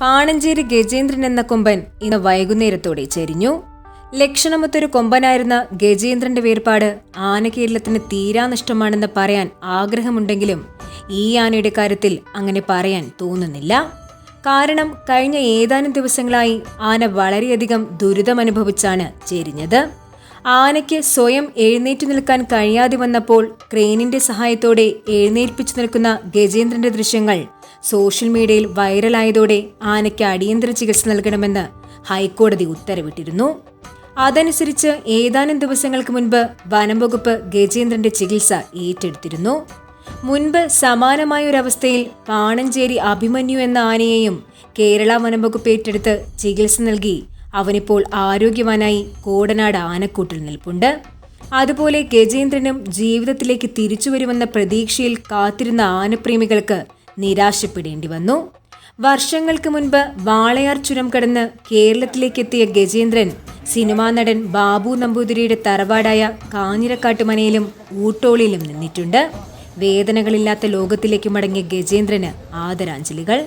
പാണഞ്ചേരി ഗജേന്ദ്രൻ എന്ന കൊമ്പൻ ഇന്ന് വൈകുന്നേരത്തോടെ ചെരിഞ്ഞു. ലക്ഷണമൊത്തൊരു കൊമ്പനായിരുന്ന ഗജേന്ദ്രന്റെ വേർപാട് ആനകേരളത്തിന് തീരാ നഷ്ടമാണെന്ന് പറയാൻ ആഗ്രഹമുണ്ടെങ്കിലും ഈ ആനയുടെ കാര്യത്തിൽ അങ്ങനെ പറയാൻ തോന്നുന്നില്ല. കാരണം കഴിഞ്ഞ ഏതാനും ദിവസങ്ങളായി ആന വളരെയധികം ദുരിതമനുഭവിച്ചാണ് ചെരിഞ്ഞത്. ആനയ്ക്ക് സ്വയം എഴുന്നേറ്റു നിൽക്കാൻ കഴിയാതെ വന്നപ്പോൾ ക്രെയിനിന്റെ സഹായത്തോടെ എഴുന്നേൽപ്പിച്ചു നിൽക്കുന്ന ഗജേന്ദ്രന്റെ ദൃശ്യങ്ങൾ സോഷ്യൽ മീഡിയയിൽ വൈറലായതോടെ ആനയ്ക്ക് അടിയന്തര ചികിത്സ നൽകണമെന്ന് ഹൈക്കോടതി ഉത്തരവിട്ടിരുന്നു. അതനുസരിച്ച് ഏതാനും ദിവസങ്ങൾക്ക് മുൻപ് വനം വകുപ്പ് ഗജേന്ദ്രന്റെ ചികിത്സ ഏറ്റെടുത്തിരുന്നു. മുൻപ് സമാനമായൊരവസ്ഥയിൽ പാണഞ്ചേരി അഭിമന്യു എന്ന ആനയെയും കേരള വനം വകുപ്പ് ഏറ്റെടുത്ത് ചികിത്സ നൽകി അവനിപ്പോൾ ആരോഗ്യവാനായി കോടനാട് ആനക്കൂട്ടിൽ നിൽപ്പുണ്ട്. അതുപോലെ ഗജേന്ദ്രനും ജീവിതത്തിലേക്ക് തിരിച്ചുവരുമെന്ന പ്രതീക്ഷയിൽ കാത്തിരുന്ന ആനപ്രേമികൾക്ക് നിരാശപ്പെടേണ്ടി വന്നു വർഷങ്ങൾക്ക് മുൻപ് വാളയാർ ചുരം കടന്ന് കേരളത്തിലേക്കെത്തിയ ഗജേന്ദ്രൻ സിനിമാ നടൻ ബാബു നമ്പൂതിരിയുടെ തറവാടായ കാഞ്ഞിരക്കാട്ടുമനയിലും ഊട്ടോളിയിലും നിന്നിട്ടുണ്ട്. വേദനകളില്ലാത്ത ലോകത്തിലേക്ക് മടങ്ങിയ ഗജേന്ദ്രന് ആദരാഞ്ജലികൾ.